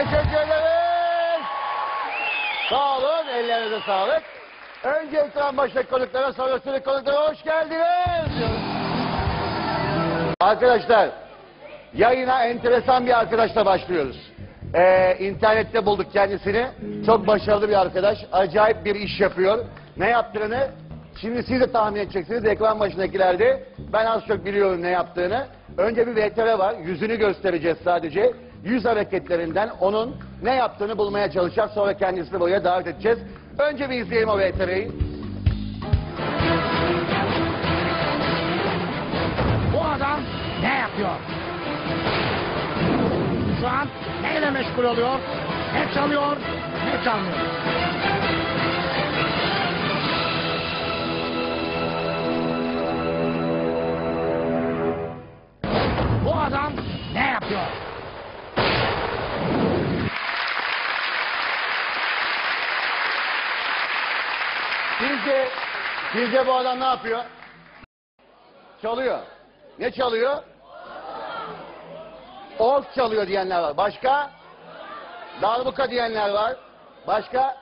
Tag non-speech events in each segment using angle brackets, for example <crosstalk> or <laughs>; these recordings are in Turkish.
Teşekkür ederiz. Sağ olun, ellerinize sağlık. Önce ekran başındaki konuklara, sonra üstündeki konuklara hoş geldiniz. Arkadaşlar, yayına enteresan bir arkadaşla başlıyoruz. Ee, internette bulduk kendisini. Çok başarılı bir arkadaş. Acayip bir iş yapıyor. Ne yaptığını şimdi siz de tahmin edeceksiniz. Ekran başındakilerde ben az çok biliyorum ne yaptığını. Önce bir VTR var. Yüzünü göstereceğiz sadece. Yüz hareketlerinden onun ne yaptığını bulmaya çalışacağız. Sonra kendisini buraya davet edeceğiz. Önce bir izleyelim o VTR'yi. Bu adam ne yapıyor? Şu an neyle meşgul oluyor? Ne çalıyor? Ne çalmıyor? Sizce bu adam ne yapıyor? Çalıyor. Ne çalıyor? Ork çalıyor diyenler var. Başka? Darbuka diyenler var. Başka?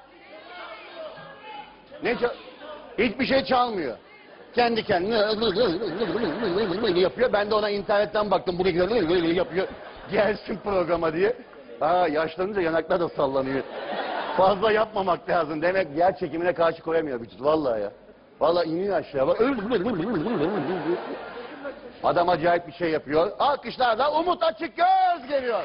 Ne Hiçbir şey çalmıyor. Kendi kendine <laughs> yapıyor. Ben de ona internetten baktım. Buraya <laughs> yapıyor. Gelsin programa diye. Aa, yaşlanınca yanaklar da sallanıyor. Fazla yapmamak lazım. Demek yer çekimine karşı koyamıyor vücut. Vallahi ya. Vallahi iniyor aşağı. Bak. Adam acayip bir şey yapıyor. Alkışlarla Umut Açıkgöz geliyor.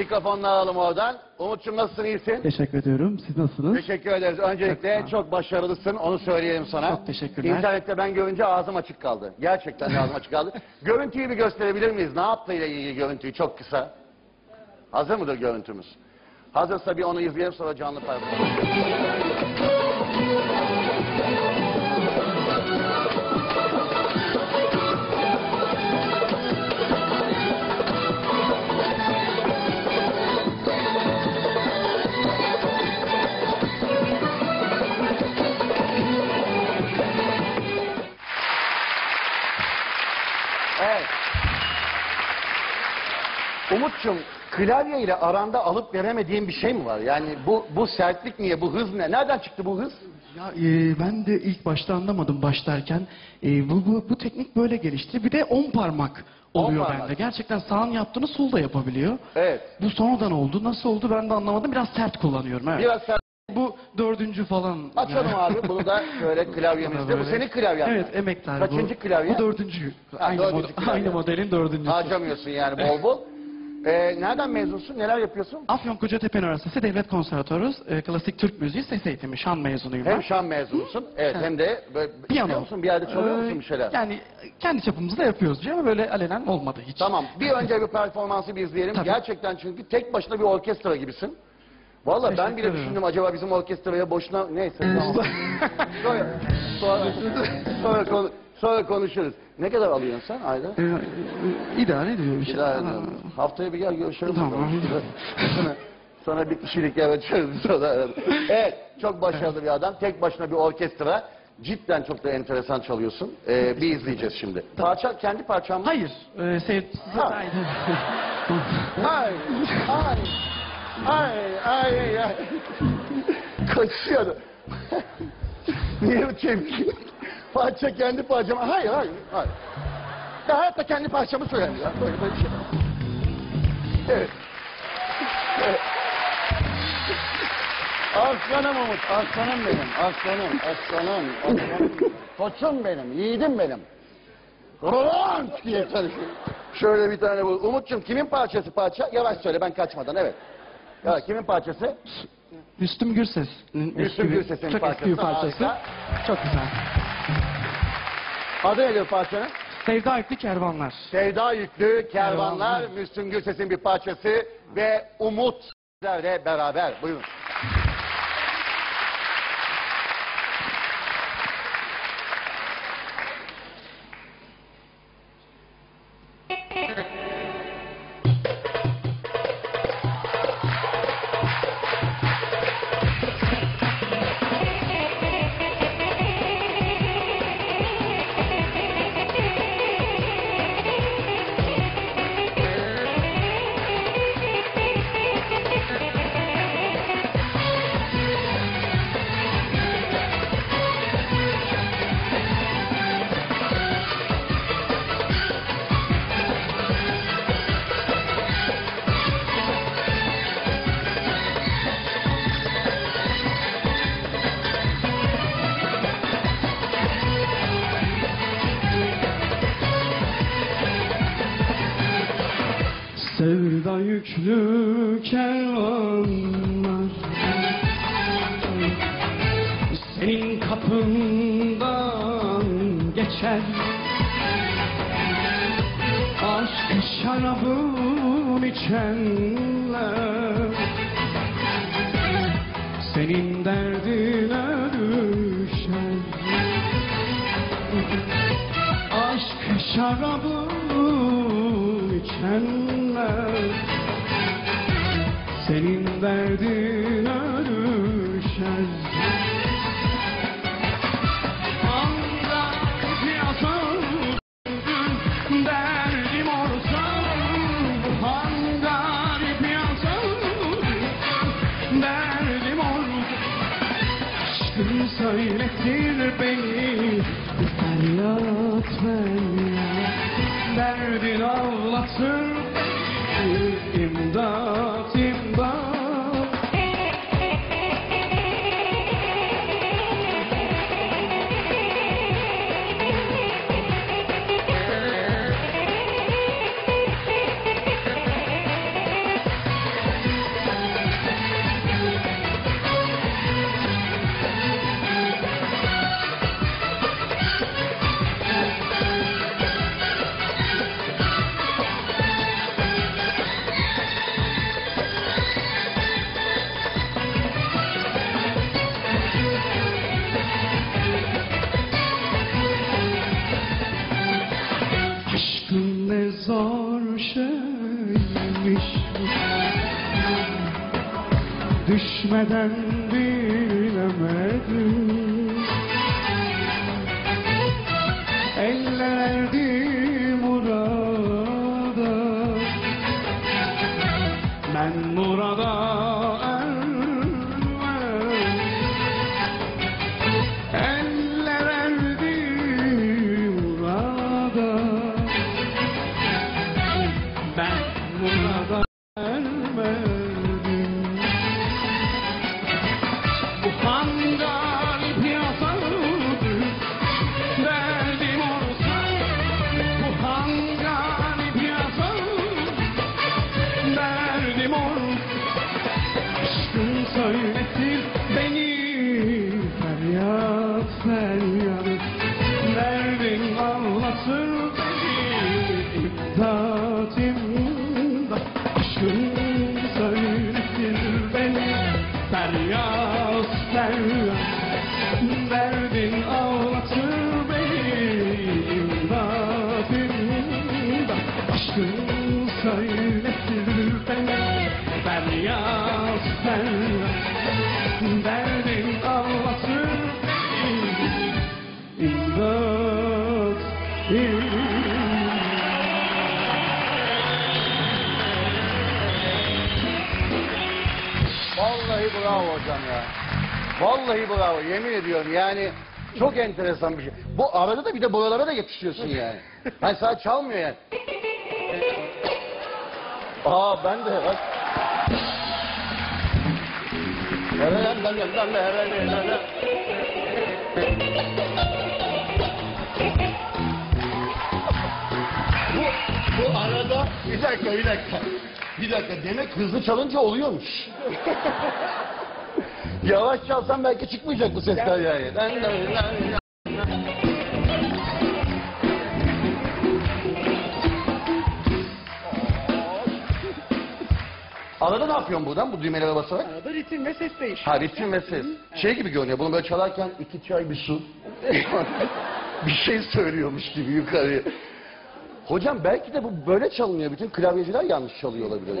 Mikrofonları alalım oradan. Umut'cum nasılsın iyisin? Teşekkür ediyorum. Siz nasılsınız? Teşekkür ederiz. Öncelikle çok başarılısın. Onu söyleyelim sana. Çok teşekkürler. İnternette ben görünce ağzım açık kaldı. Gerçekten ağzım açık kaldı. <laughs> Görüntüyü bir gösterebilir miyiz? Ne yaptığıyla ilgili görüntüyü çok kısa. Hazır mıdır görüntümüz? Hazırsa bir onu izleyelim sonra canlı performans. Umut'cum klavye ile aranda alıp veremediğin bir şey mi var? Yani bu bu sertlik niye? Bu hız ne? Nereden çıktı bu hız? Ya e, ben de ilk başta anlamadım başlarken. E, bu, bu bu teknik böyle gelişti. Bir de on parmak oluyor On parmak. bende. Gerçekten sağın yaptığını sol da yapabiliyor. Evet. Bu sonradan oldu. Nasıl oldu ben de anlamadım. Biraz sert kullanıyorum. Evet. Biraz sert. Bu dördüncü falan. Açalım yani. abi. Bunu da şöyle <laughs> klavyemizde. Bu Böyle. senin klavyen. mi? Evet emektar bu. Kaçıncı klavye? Bu dördüncü. Ha, aynı, dördüncü mod- klavye. aynı modelin dördüncüsü. Harcamıyorsun yani bol bol. <laughs> Ee, nereden mezunsun? Neler yapıyorsun? Afyon Kocatepe Üniversitesi Devlet Konservatuarı e, Klasik Türk Müziği Ses Eğitimi Şan mezunuyum ben. Hem şan mezunusun. Evet hem de böyle, Piyano. biliyor musun? Bir yerde çalıyor musun bir şeyler? Ee, Yani kendi çapımızda yapıyoruz ama böyle alenen olmadı hiç. Tamam. Bir önce bir performansı bir izleyelim. Tabii. Gerçekten çünkü tek başına bir orkestra gibisin. Valla ben Teşekkür bile ederim. düşündüm acaba bizim orkestraya boşuna neyse tamam. sonra, <laughs> sonra, sonra, konu- sonra konuşuruz. Ne kadar alıyorsun sen ayda? Ee, idare ediyor işte. İdare ediyorum. Haftaya bir gel görüşelim. Tamam. Sonra, sonra bir kişilik açarız. Sonra, evet çok başarılı bir adam. Tek başına bir orkestra. Cidden çok da enteresan çalıyorsun. Ee, bir izleyeceğiz şimdi. Parça kendi parçan mı? Hayır. E, sev... Ha. Aynen. Ay, ay, ay, ay, ay. Kaçıyor. <laughs> Niye tepki? Parça kendi parçam. Hayır, hayır, hayır. Ya hayatta kendi parçamı söylerim ya. Böyle böyle bir şey. Evet. evet. Aslanım Umut, aslanım benim, aslanım, aslanım, aslanım. Koçum benim, yiğidim benim. Roland diye çalışıyor. Şöyle bir tane bu. Umut'cum kimin parçası parça? Yavaş söyle ben kaçmadan evet. Ya kimin parçası? Müslüm Gürses. Müslüm Eski bir- Gürses'in Çok eski bir parçası, parçası. Çok güzel. Adı nedir parçanın? Sevda Yüklü Kervanlar. Sevda Yüklü Kervanlar, Kervanlar. Müslüm Gürses'in bir parçası ve Umut sizlerle beraber. Buyurun. Yüklü kervanlar. Senin kapından geçer. Aşk şarabım içenler. Senin derdine düşer. Aşk şarabı olsa Aşkın söyletir beni Feryat feryat Derdin ağlatır beni. İmdat Eller erdi murada. Ben Feryat Derdin ağlatır beni İmdat imdat Aşkın söyletir beni Feryat feryat Derdin ağlatır beni İmdat imdat Vallahi bravo hocam ya. Vallahi bravo yemin ediyorum yani çok enteresan bir şey. Bu arada da bir de buralara da yetişiyorsun yani. <laughs> Hani sadece çalmıyor yani. Aa ben de bak. Bu, bu arada bir dakika bir dakika. Bir dakika demek hızlı çalınca oluyormuş. <laughs> Yavaş çalsam belki çıkmayacak bu sesler yani. Arada ne yapıyorsun buradan bu düğmelere basarak? Arada ritim ve ses değişiyor. Ha ritim ve ses. Şey gibi görünüyor bunu böyle çalarken iki çay bir su. <laughs> bir şey söylüyormuş gibi yukarıya. Hocam belki de bu böyle çalınıyor. Bütün klavyeciler yanlış çalıyor olabilir.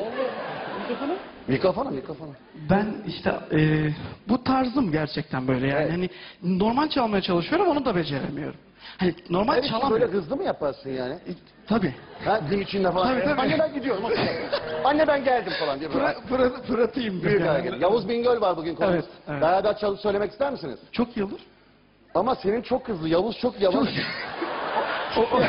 Mikrofonu? Mikrofona mikrofona. Ben işte e, bu tarzım gerçekten böyle yani Evet. hani normal çalmaya çalışıyorum onu da beceremiyorum. Hani normal Evet, böyle çalamıyorum. hızlı mı yaparsın yani? E, Tabii. Ha gün içinde falan. Tabii, tabii. Anne ben gidiyorum. <laughs> Anne ben geldim falan diye. Fıra, fıra, fıratayım. Büyük yani. hareket. Yavuz Bingöl var bugün konumuz. Evet, evet. Beraber çalıp söylemek ister misiniz? Çok iyi olur. Ama senin çok hızlı, Yavuz çok yavaş. <laughs> O- o-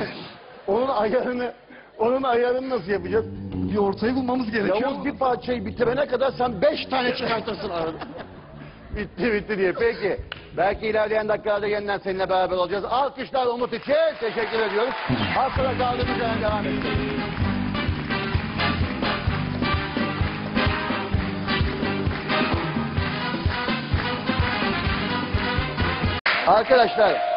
onun ayarını onun ayarını nasıl yapacağız? Bir ortayı bulmamız gerekiyor. Yavuz bir parçayı bitirene kadar sen beş tane çıkartırsın arada. <laughs> bitti bitti diye. Peki. Belki ilerleyen dakikalarda yeniden seninle beraber olacağız. Alkışlar Umut için teşekkür ediyoruz. Az sonra kaldığımız yerden devam edeceğiz. Arkadaşlar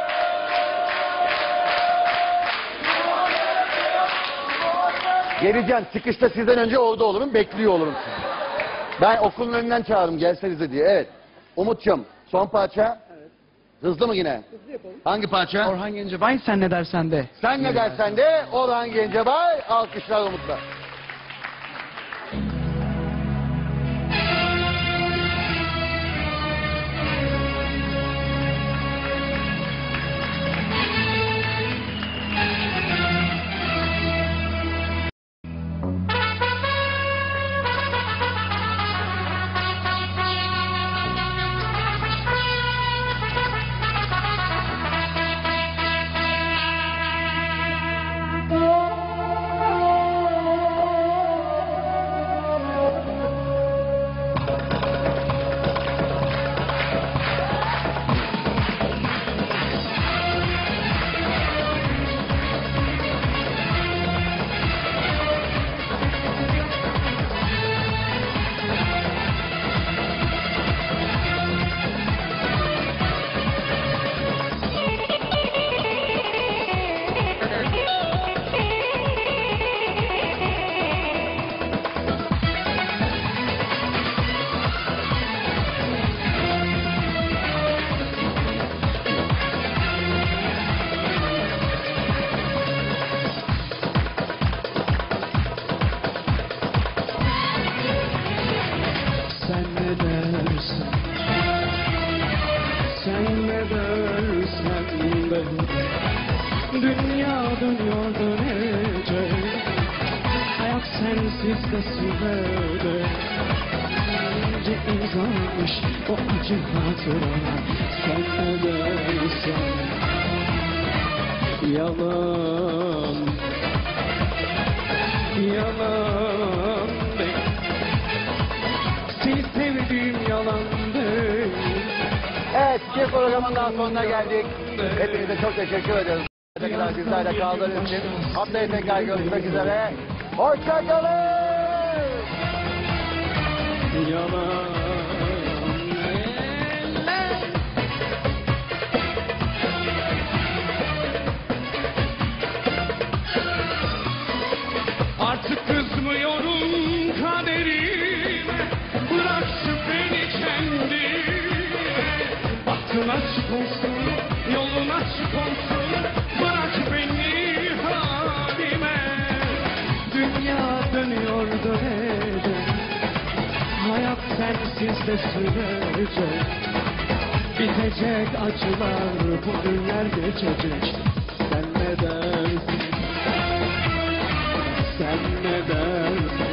Geleceğim. Çıkışta sizden önce orada olurum. Bekliyor olurum sizi. Ben okulun önünden çağırdım gelsenize diye. Evet. Umut'cum son parça. Hızlı mı yine? Hangi parça? Orhan Gencebay sen ne dersen de. Sen ne dersen de Orhan Gencebay alkışlar Umut'la. Sen ne dersen Yalan Yalan seni sevdiğim yalan. Evet, bir programından sonuna geldik. Hepinize çok teşekkür ediyoruz. Ne kadar bizlerle kaldığınız için. Haftaya tekrar görüşmek üzere. Hoşçakalın. Yalan. Sensiz de sürecek Bitecek acılar, bu günler geçecek. Sen ne dersin? Sen ne dersen